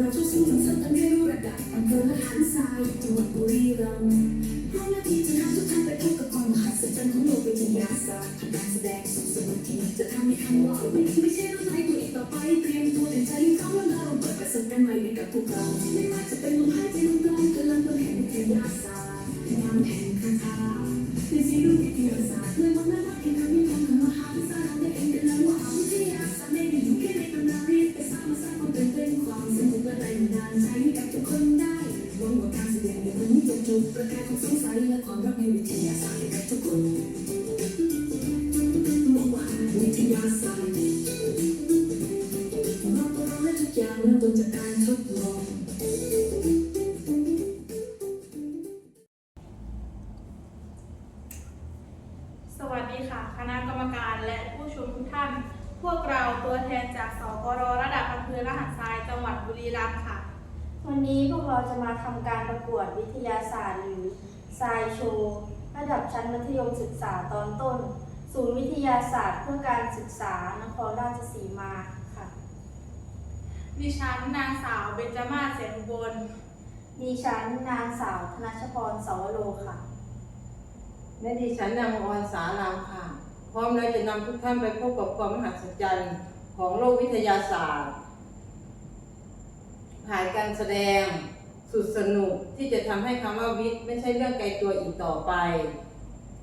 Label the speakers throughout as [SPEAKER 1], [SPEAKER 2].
[SPEAKER 1] วกเราทุกสิ่งทุกสัตว์ต้องได้รู้ระดับอำเภอละหันทรายจังหวัดบุรีรัมย์พร้อมหน้าทีจะนำทุกท่านไปพบกับความมหัศจรรย์ของโลกวิทยาศาสตร์การแสดงสุดสนุกที่จะทำให้คำว่าวิทย์ไม่ใช่เรื่องไร้ตัวอีกต่อไปเตรียมตัวเตรียมใจให้พร้อมแล้วเราเปิดประสบการณ์ใหม่ให้กับพวกเราไม่ว่าจะเป็นลมหายใจลมกลางกำลังตัวแห่งวิทยาศาสตร์งานแห่งคาถาในสีรูปวิทยาศาสตร์เมื่อวันนั้นที่ทำให้ความมหาศาลได้เองกันแล้วว่าวิทยาศาสตร์ และแรงบันดาลให้กับทุกคนได้หวัวการแสดงในวันนี้จะจุดประกายความสงสัยและความรักในวิทยาศาสตร์ให้กับทุกคนหวังว่าวิทยาศาสตร์ตัวเราและทุกอย่างเริ่มต้นจากการทดลอง
[SPEAKER 2] สวัสดีค่ะ คณะกรรมการและผู้ชมทุกท่าน พวกเราตัวแทนจากสกรระดับอำเภอละหันทรายจังหวัดบุรีรัมย์ค่ะ
[SPEAKER 3] วันนี้พวกเราจะมาทำการประกวดวิทยาศาสตร์หรือไซโชว์ระดับชั้นมัธยมศึกษาตอนต้น ศูนย์วิทยาศาสตร์เพื่อการศึกษานครราชสีมาค่ะ
[SPEAKER 2] ดิฉันนางสาวเบญจมาศเสียงอุบล
[SPEAKER 3] มีชั้นนางสาวธนชพรสวโรค่ะ
[SPEAKER 4] และดิฉันนางออนสารามค่ะ พร้อมแล้วจะนำทุกท่านไปพบกับความมหัศจรรย์ของโลกวิทยาศาสตร์ ผ่านการแสดง สุดสนุกที่จะทำให้คำว่าวิทย์ไม่ใช่เรื่องไกลตัวอีกต่อไป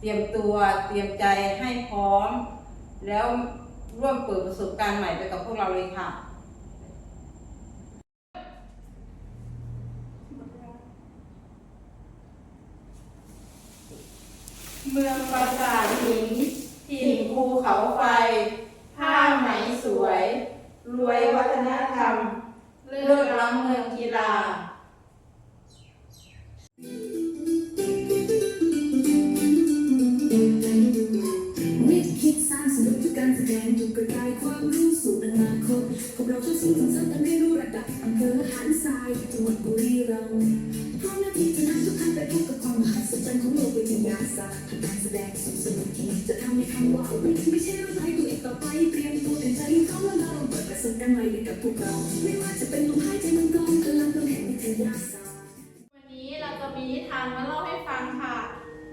[SPEAKER 4] เตรียมตัวเตรียมใจให้พร้อม แล้วร่วมเปิดประสบการณ์ใหม่ไปกับพวกเราเลยค่ะเมืองปราสาทหินถิ่นภูเขาไฟ ว่า
[SPEAKER 1] วิทย์ไม่ใช่เรื่องไร้ตัวอีกต่อไปเตรียมตัวเตรียมใจให้พร้อมแล้วเราเปิดประสบการณ์ใหม่ให้กับพวกเรา ไม่ว่าจะเป็นลมหายใจมกลางพลังตัวแห่งวิทยาศาสตร์
[SPEAKER 2] วันนี้เราจะมีนิทานมาเล่าให้ฟังค่ะ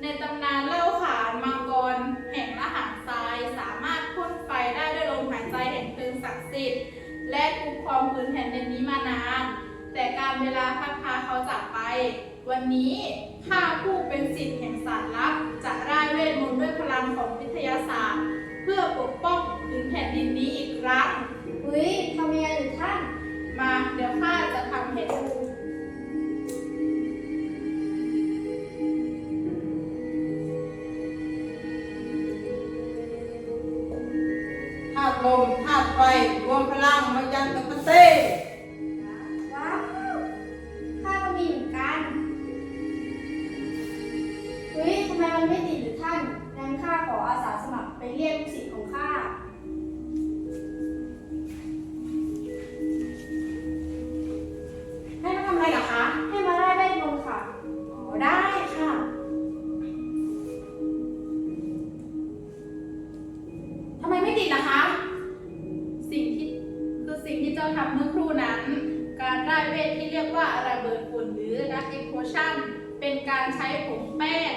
[SPEAKER 2] ในตำนานเล่าขานมังกรแห่งละหันทรายสามารถพ่นไฟได้ด้วยลมหายใจแห่งเพลิงศักดิ์สิทธิ์และคุ้มครองพื้นแผ่นดินนี้มานาน แต่การเวลาพัดพาเขาจากไป วันนี้ข้าผู้เป็นสิทธิ์แห่งศารลับจะร่ายเวทมนต์ กป้องพื้นแผ่นดินนี้อีกครั้ง
[SPEAKER 3] เฮ้ยทำยังไงหรือท่าน
[SPEAKER 2] มาเดี๋ยวข้าจะทำให้ดู
[SPEAKER 4] ธาตุลมธาตุไฟรวมพลังมายันตะปะเต้
[SPEAKER 3] ว้ ทำไมมันไม่ติดหรือท่านงั้นข้าขออาสาสมัครไปเรียกลูกศิษย์ของข้า
[SPEAKER 2] ให้มาทำอะไรเหรอคะ
[SPEAKER 3] ให้มาไล่เวทมนต์ค่ะ
[SPEAKER 2] อ๋อ ได้ค่ะ ทำไมไม่ติดล่ะคะ สิ่งที่คือสิ่งที่เจ้าทำเมื่อครู่นั้น การได้เวทที่เรียกว่าระไรเบิร์ดฝุ่นหรือดักเอ็กโพชันเป็นการใช้ผงแป้ง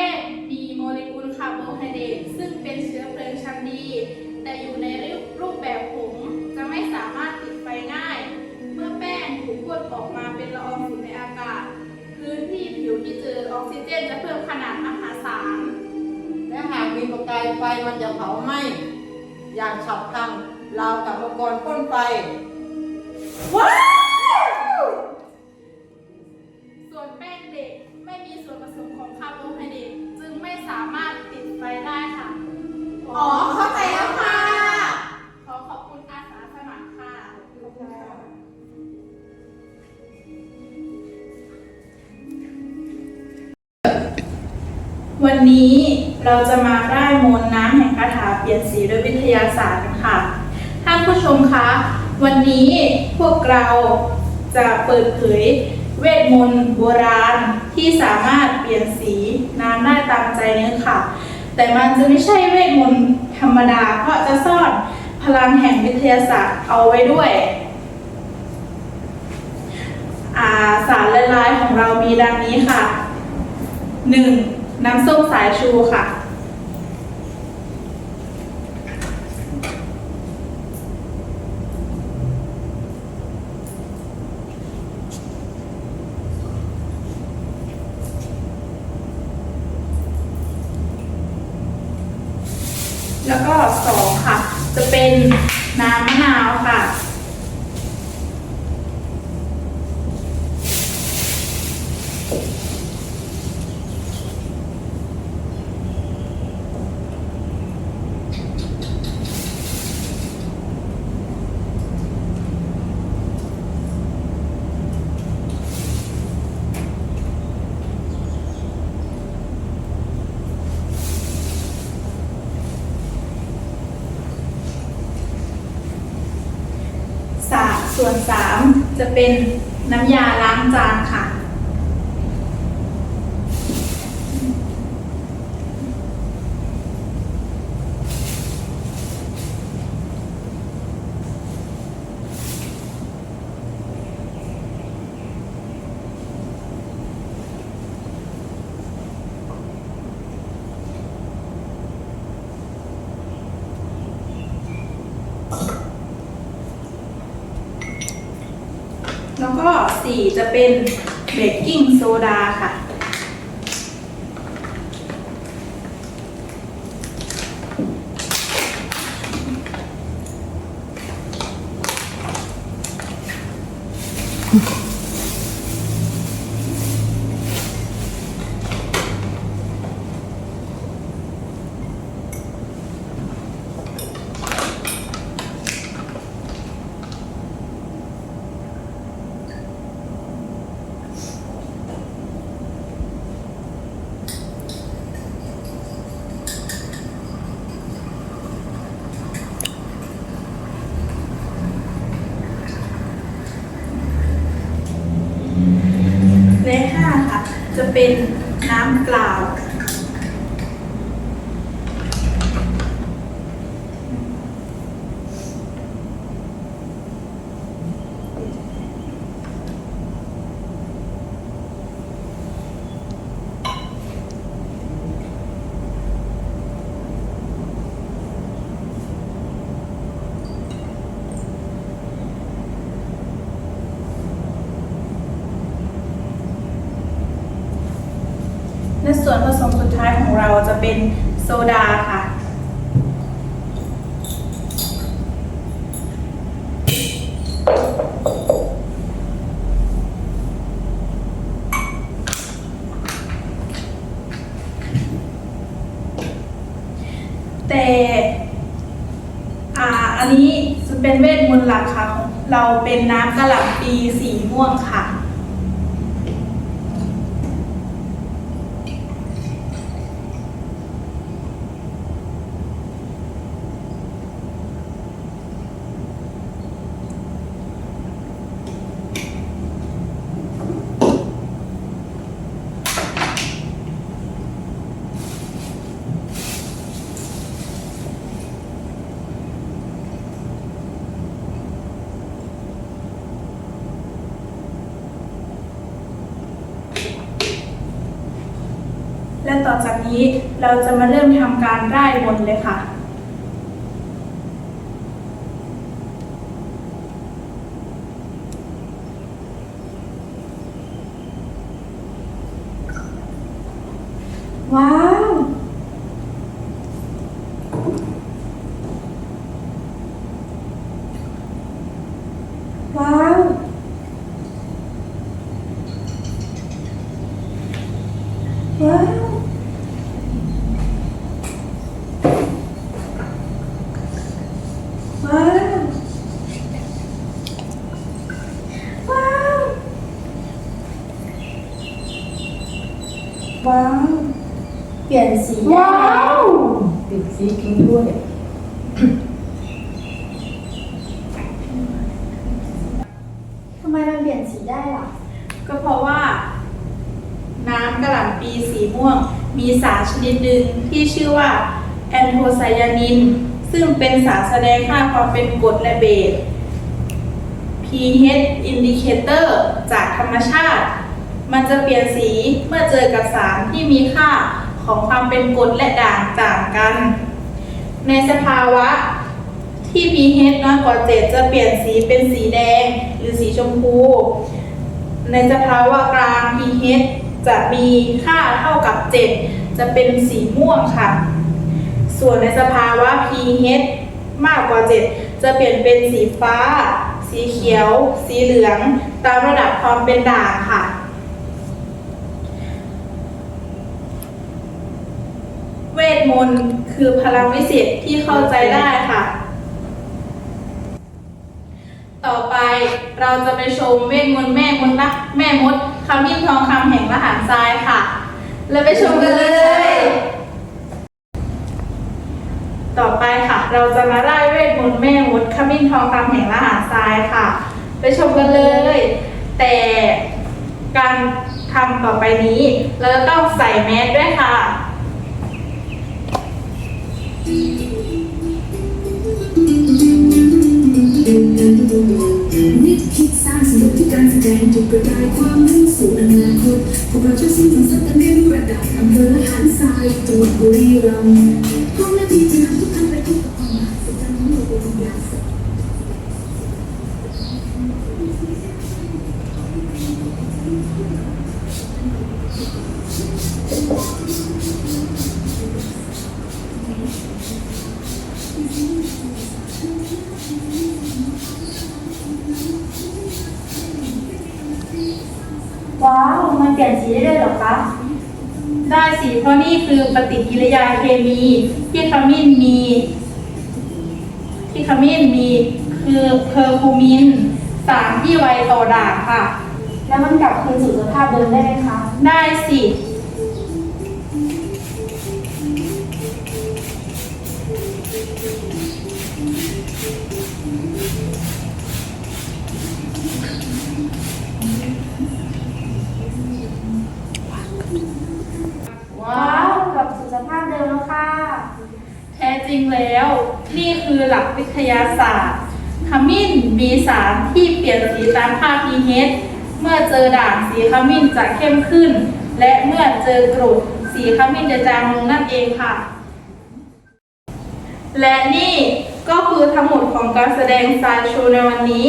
[SPEAKER 2] แป้งมีโมเลกุลคาร์โบไฮเดรตซึ่งเป็นเชื้อเพลิงชั้นดี แต่อยู่ในรูปแบบผงจะไม่สามารถติดไฟง่าย เมื่อแป้งถูกกดออกมาเป็นละอองฝุ่นในอากาศ พื้นที่ผิวที่เจอออกซิเจนจะเพิ่มขนาดมหาศาล
[SPEAKER 4] และหากมีประกายไฟมันจะเผาไหม้อย่างฉับพลันราวกับมังกรพ่นไฟ
[SPEAKER 2] เรา
[SPEAKER 4] จะ
[SPEAKER 2] มาได้มนน้ำแห่งคาถาเปลี่ยนสีด้วยวิทยาศาสตร์กันค่ะ ท่านผู้ชมคะ วันนี้พวกเราจะเปิดเผยเวทมนต์โบราณที่สามารถเปลี่ยนสีน้ำได้ตามใจนึกค่ะ แต่มันจะไม่ใช่เวทมนต์ธรรมดาเพราะจะซ่อนพลังแห่งวิทยาศาสตร์เอาไว้ด้วยาสารละลายของเรามีดังนี้ค่ะ 1. น้ำส้มสายชูค่ะ แล้วก็สองค่ะ จะเป็นน้ำมะนาวค่ะ สาม ส่วนสามจะเป็นน้ำยาล้างจานค่ะ แล้วก็สี่ จะเป็นเบกกิ้งโซดาค่ะห้าค่ะ จะ เป็นน้ำเปล่า ส่วนผสมสุดท้ายของเราจะเป็นโซดาค่ะ แต่อ่าอันนี้จะเป็นเวทมนต์หลักค่ะของเราเป็นน้ำกะหล่ำปีสีม่วงค่ะ ต่อจากนี้เราจะมาเริ่มทำการร่ายมนต์เลยค่ะ
[SPEAKER 3] ว้าว ว้าว ว้าว ว้าว ว้าว ว้าว เปลี่ยนสีได้
[SPEAKER 2] ว้า
[SPEAKER 3] แล้ว
[SPEAKER 2] ว
[SPEAKER 4] ติดสีพิงค์ด้วย
[SPEAKER 3] ทำไมมันเปลี่ยนสีได้ล่ะ
[SPEAKER 2] ก็เพราะว่า น้ำกระหล่ำปีสีม่วง มีสารชนิดหนึ่งที่ชื่อว่าแอนโทไซยานิน ซึ่งเป็นสารแสดงค่าความเป็นกรดและเบส pH indicator จากธรรมชาติ มันจะเปลี่ยนสีเมื่อเจอกับสารที่มีค่าของความเป็นกรดและด่างต่างกัน ในสภาวะที่ pH น้อยกว่า 7 จะเปลี่ยนสีเป็นสีแดงหรือสีชมพู ในสภาวะกลาง pH จะมีค่าเท่ากับ 7 จะเป็นสีม่วงค่ะ ส่วนในสภาวะ pH มากกว่า 7 จะเปลี่ยนเป็นสีฟ้า สีเขียว สีเหลือง ตามระดับความเป็นด่างค่ะ เว ทมนต์คือพลังวิเศษที่เข้าใจได้ค่ะ ต่อไปเราจะไปชมเวทมนต์แม่มดนะแม่มดคำยิ่งทองคำแห่งมหาทรายค่ะ เราไปชมกันเลย ต่อไปค่ะ เราจะมาไล่เวทมนต์แม่มดขมิ้นทองคำแห่งมหาทรายค่ะ ไปชมกันเลย แต่การทำต่อไปนี้ เราจะต้องใส่แมสด้วยค่ะ
[SPEAKER 1] นิดคิดสร้างสนุกที่การแสดงจุดประกายความรู้สู่อนาคตพวกเราจะสิ้นถึงสักกันเรียนระดับอำเภอละหานทรายจังหวัดบุรีรัมย์ ยา
[SPEAKER 3] เค
[SPEAKER 2] มี ที่ขมิ้นมี ที่ขมิ้นมีคือเคอร์คูมิน สารที่ไวต่อด่างค่ะ
[SPEAKER 3] แล้วมันกลับคืนสู่สภาพเดิมได้ไหมคะ
[SPEAKER 2] ได้สิ จริงแล้ว นี่คือหลักวิทยาศาสตร์ขมิ้นมีสารที่เปลี่ยนสีตามค่า pH เมื่อเจอด่างสีขมิ้นจะเข้มขึ้น และเมื่อเจอกรดสีขมิ้นจะจางลงนั่นเองค่ะ และนี่ก็คือทั้งหมดของการแสดงสายโชว์ในวันนี้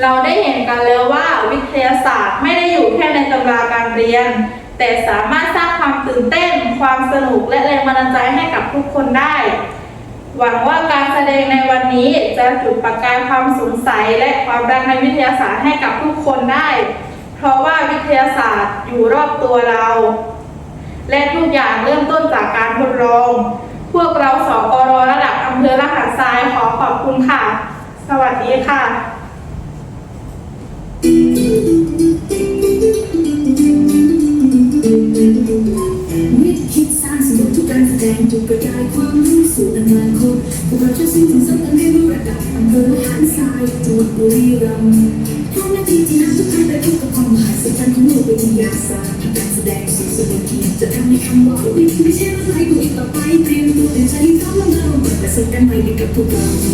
[SPEAKER 2] เราได้เห็นกันแล้วว่าวิทยาศาสตร์ไม่ได้อยู่แค่ในตำราการเรียน แต่สามารถสร้างความตื่นเต้น ความสนุกและแรงบันดาลใจให้กับทุกคนได้ หวังว่าการแสดงในวันนี้จะจุดประกายความสงสัยและความรักในวิทยาศาสตร์ให้กับทุกคนได้ เพราะว่าวิทยาศาสตร์อยู่รอบตัวเรา และทุกอย่างเริ่มต้นจากการทดลอง พวกเราสกรระดับอำเภอละหัสทรายขอขอบคุณค่ะ สวัสดีค่ะ
[SPEAKER 1] กา